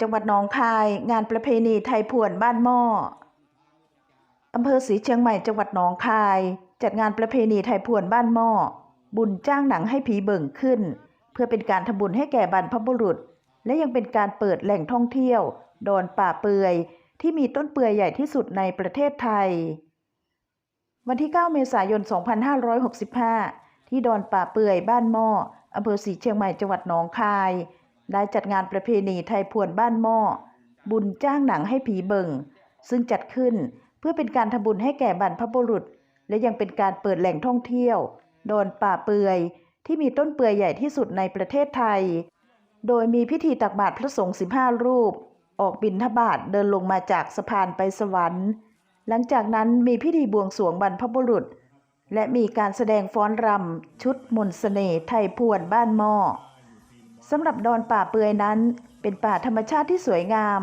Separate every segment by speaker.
Speaker 1: จังหวัดหนองคายงานประเพณีไทยพวนบ้านหม้ออำเภอศรีเชียงใหม่จังหวัดหนองคาย จัดงานประเพณีไทยพวนบ้านหม้อบุญจ้างหนังให้ผีเบิ่งขึ้น เพื่อเป็นการทำบุญให้แก่บรรพบุรุษ และยังเป็นการเปิดแหล่งท่องเที่ยว ดอนป่าเปือย ที่มีต้นเปือยใหญ่ที่สุดในประเทศไทย วันที่ 9 เมษายน 2565 ที่ดอนป่าเปือยบ้านหม้อ อำเภอศรีเชียงใหม่จังหวัดหนองคาย ได้จัดงานประเพณีไทยพวนบ้านหม้อ บุญจ้างหนังให้ผีเบิงซึ่งจัดขึ้นเพื่อเป็นการทำบุญให้แก่บรรพบุรุษ และยังเป็นการเปิดแหล่งท่องเที่ยว โดนป่าเปือยที่มีต้นเปือยใหญ่ที่สุดในประเทศไทย โดยมีพิธีตักบาตรพระสงฆ์15 รูป ออกบิณฑบาตเดินลงมาจากสะพานไปสวรรค์ หลังจากนั้นมีพิธีบวงสรวงบรรพบุรุษ และมีการแสดงฟ้อนรำชุดมนต์เสน่ห์ไทยพวนบ้านหม้อสำหรับดอนป่าเปือยนั้น เป็นป่าธรรมชาติที่สวยงาม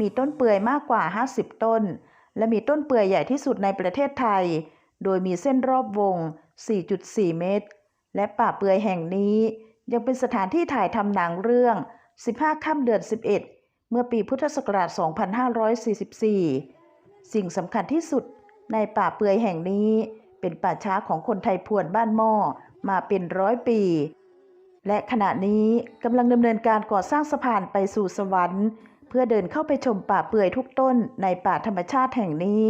Speaker 1: มีต้นเปือยมากกว่า 50 ต้น และมีต้นเปือยใหญ่ที่สุดในประเทศไทย โดยมีเส้นรอบวง 4.4 เมตร และป่าเปือยแห่งนี้ยังเป็นสถานที่ถ่ายทำหนังเรื่อง 15 ค่ำเดือน 11 เมื่อปีพุทธศักราช 2544 สิ่งสำคัญที่สุดในป่าเปือยแห่งนี้ เป็นป่าช้าของคนไทยพวนบ้านหม้อมาเป็นร้อยปี และขณะนี้กำลังดำเนินการก่อสร้างสะพานไปสู่สวรรค์ เพื่อเดินเข้าไปชมป่าเปื่อยทุกต้นในป่าธรรมชาติแห่งนี้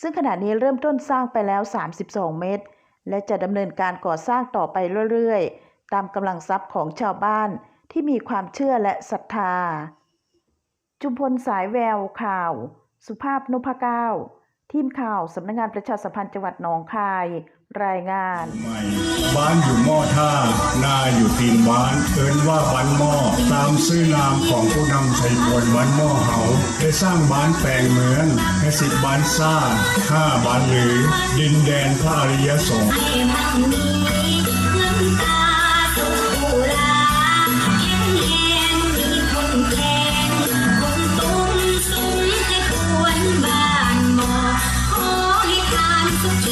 Speaker 1: ซึ่งขณะนี้เริ่มต้นสร้างไปแล้ว 32 เมตร และจะดำเนินการก่อสร้างต่อไปเรื่อยๆ ตามกำลังทรัพย์ของชาวบ้านที่มีความเชื่อและศรัทธา จุมพลสายแววข่าว สุภาพนพเก้า ทีมข่าวสำนักงานประชาสัมพันธ์จังหวัดหนองคาย รายงาน
Speaker 2: บ้านอยู่หม้อท่านาอยู่ตีนบ้านเอินว่าบ้านหม้อตามซื่อนามของผู้นำชัยพวนบ้านหม้อเฮาได้สร้างบ้านแปลงเมืองให้สิบบ้านซ่าห้าบ้านหรือ ดินแดนพระอริยสงฆ์
Speaker 3: ให้มั่ง Listen to